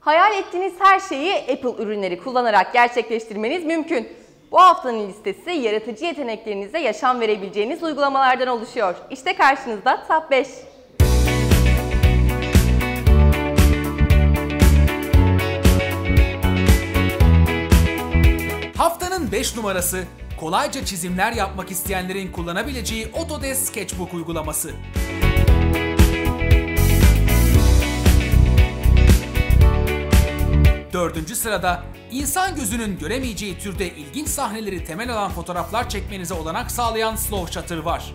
Hayal ettiğiniz her şeyi Apple ürünleri kullanarak gerçekleştirmeniz mümkün. Bu haftanın listesi yaratıcı yeteneklerinize yaşam verebileceğiniz uygulamalardan oluşuyor. İşte karşınızda Top 5. Haftanın 5 numarası kolayca çizimler yapmak isteyenlerin kullanabileceği Autodesk Sketchbook uygulaması. Dördüncü sırada insan gözünün göremeyeceği türde ilginç sahneleri temel alan fotoğraflar çekmenize olanak sağlayan Slow Shutter var.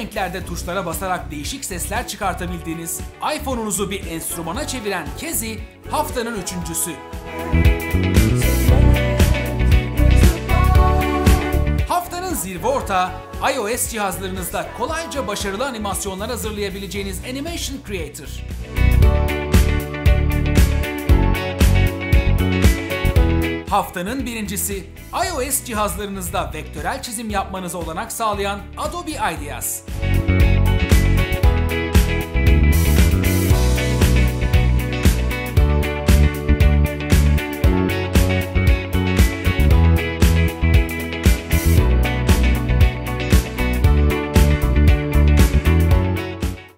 Renklerde tuşlara basarak değişik sesler çıkartabildiğiniz iPhone'unuzu bir enstrümana çeviren Kezi haftanın üçüncüsü. Haftanın zirve ortağı iOS cihazlarınızda kolayca başarılı animasyonlar hazırlayabileceğiniz Animation Creator. Haftanın birincisi iOS cihazlarınızda vektörel çizim yapmanıza olanak sağlayan Adobe Ideas.